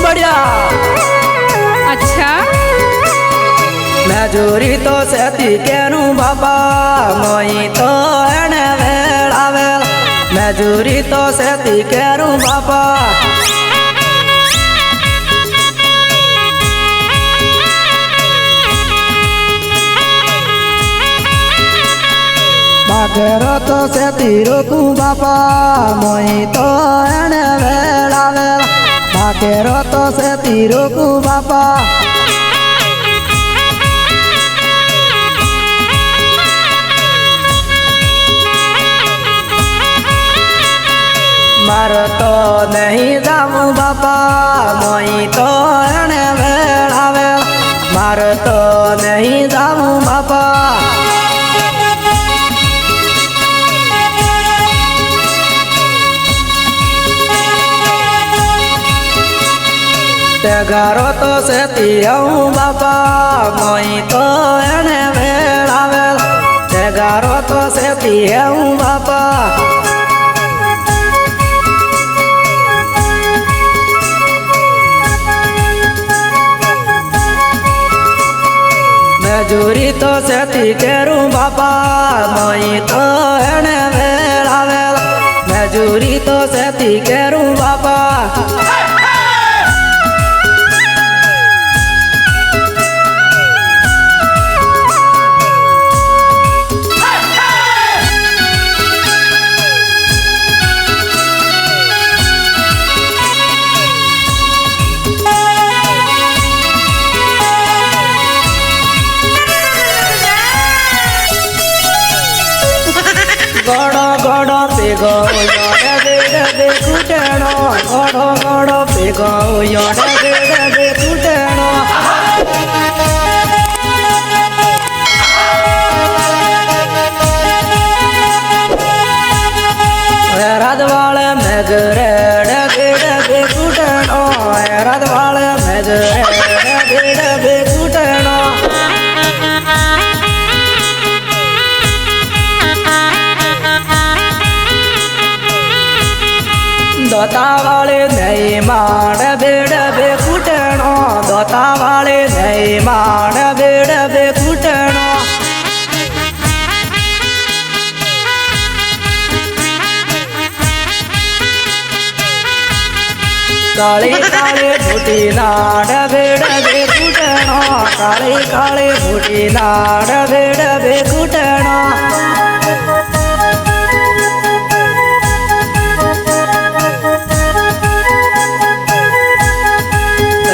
સાંભળ્યા અચ્છા. મેં જોરી તો સેતી કેનું બાબા મોઈ તો એને વેળાવે મેં તો સેતી કેનું બાબા બાઘરો તો સેતી રોકું બાપા મોઈ તો એને વેળાવે બાઘેરો તો સેતી રોકું બાપા મારો તો નહીં જાવું બાપા મોઈ તો એને વેળાવે મારો તો નહીં જાવું બાપા તે ગારો તો સેતી હું બાપા મોઈ તો એને વેળ આવેલ તે ગારો તો સેતી હું બાપા મજૂરી તો સેતી કેરું બાપા મોઈ તો એને વેળ આવેલ મજૂરી તો સેતી કેરું গড় গড় পেগ রে রে কুটেণ গড় গড় পেগ রে દોતા વાળે નહીં માણ બેડ બે કૂટણો દોતા વાળે નહીં માણ બેડ બે કૂટણો કાળી કાળી ભૂટી નાડ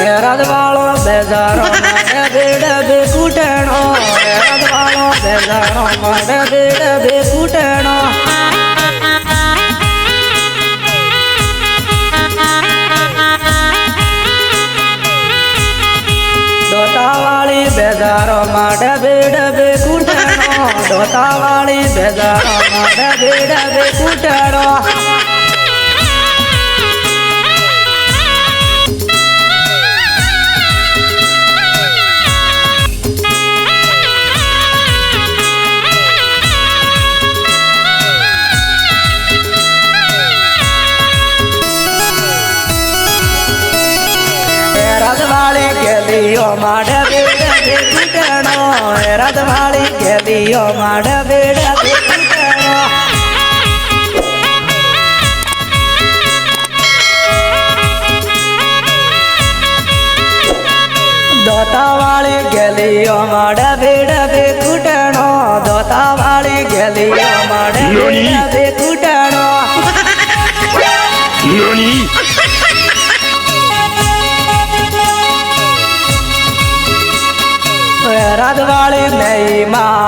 બેડ વાળો બેજારો મારે બેડ બે કૂટણો હેરાદ વાળો બેજારો મારે બેડ બે કૂટણો દોતાવાળી બેજારો માટે બેડ બે કૂટણો દોતાવાળી બેજારો માટે બેડ બે કૂટણો રદવાળી ગેલીઓ માડે બેડ બે કૂટણો રદવાળી ગેલીઓ માડે બેડ બે કૂટણો દોતાવાળી ગેલીઓ માડે બેડ બે કૂટણો દોતાવાળી ગેલીઓ